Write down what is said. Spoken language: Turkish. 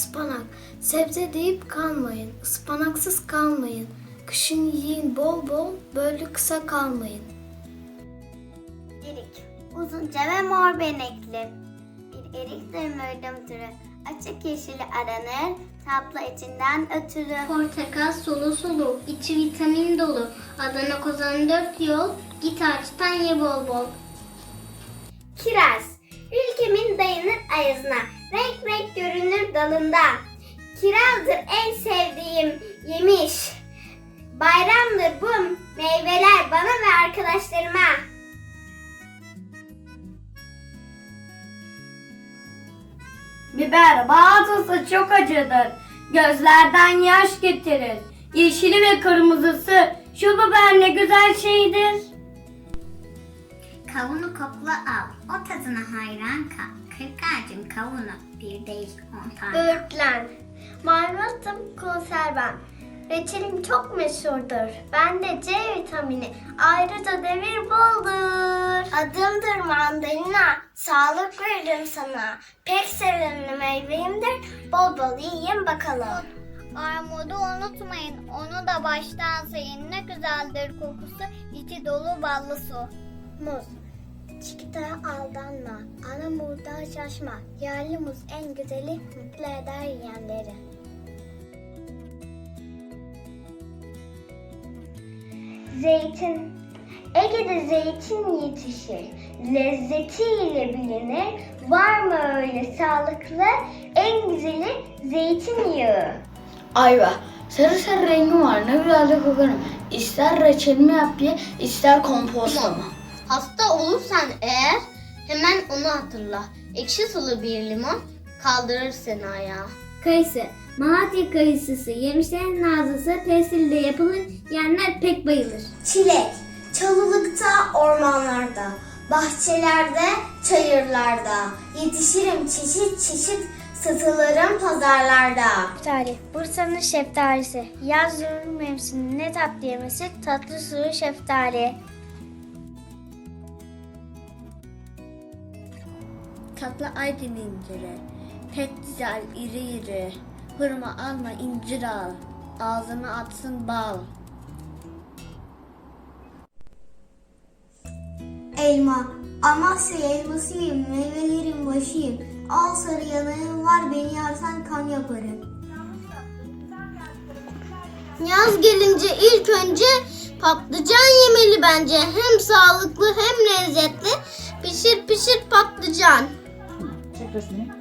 ıspanak. Sebze deyip kalmayın. Ispanaksız kalmayın. Kışın yiyin bol bol, böyle kısa kalmayın. Erik. Uzunca ve mor benekli. Bir eriktir mürdüm türü. Açık yeşili aranır. Tatlı içinden ötürü. Portakal sulu sulu, içi vitamin dolu. Adana kozan dört yol, git ağaçtan ye bol bol. Kiraz. Ülkemin dayanır ayazına. Renk renk görünür dalında. Kirazdır en sevdiğim yemiş. Bayramdır bu meyveler bana ve arkadaşlarıma. Biber bazısı çok acıdır. Gözlerden yaş getirir. Yeşili ve kırmızısı şu biber ne güzel şeydir. Kavunu kokla al, o tadına hayran kal. Kırk ağacın kavunu bir değil on tane. Böğürtlen. Marmelatım konserven. Reçelim çok meşhurdur. Bende C vitamini ayrıca demir boldur. Adımdır mandalina. Sağlık veririm sana. Pek sevimli meyveyimdir. Bol bol yiyin bakalım. Armudu unutmayın, onu da baştan sayın. Ne güzeldir kokusu, içi dolu ballı su. Muz. Çikolataya aldanma. Ana murda şaşma. Yerli muz en güzeli mutlu eder yiyenleri. Zeytin. Ege'de zeytin yetişir. Lezzetiyle bilinir. Var mı öyle sağlıklı? En güzeli zeytinyağı. Ayva. Sarı sarı rengi var ne güzel de kokarım. İster reçelimi yap ye, ister kompostlama. Hasta olursan eğer hemen onu hatırla. Ekşi sulu bir limon kaldırır seni ayağa. Kayısı. Malatya kayısısı. Yemişlerin nazlısı. Testilde yapılır. Yenler pek bayılır. Çilek. Çalılıkta, ormanlarda, bahçelerde, çayırlarda. Yetişirim çeşit çeşit, satılırım pazarlarda. Şeftali. Bursa'nın şeftalisi. Yaz ürün mevsimi ne tatlı yemesi, tatlı suyu şeftali. Tatlı aydın inciri. Pek güzel iri iri. Hırma alma incir al. Ağzına atsın bal. Elma. Amasya elmasıyım, meyvelerin başıyım. Al sarı yanağım var, beni yersen kan yaparım. Yaz gelince ilk önce patlıcan yemeli bence. Hem sağlıklı hem lezzetli. Pişir pişir patlıcan. краси.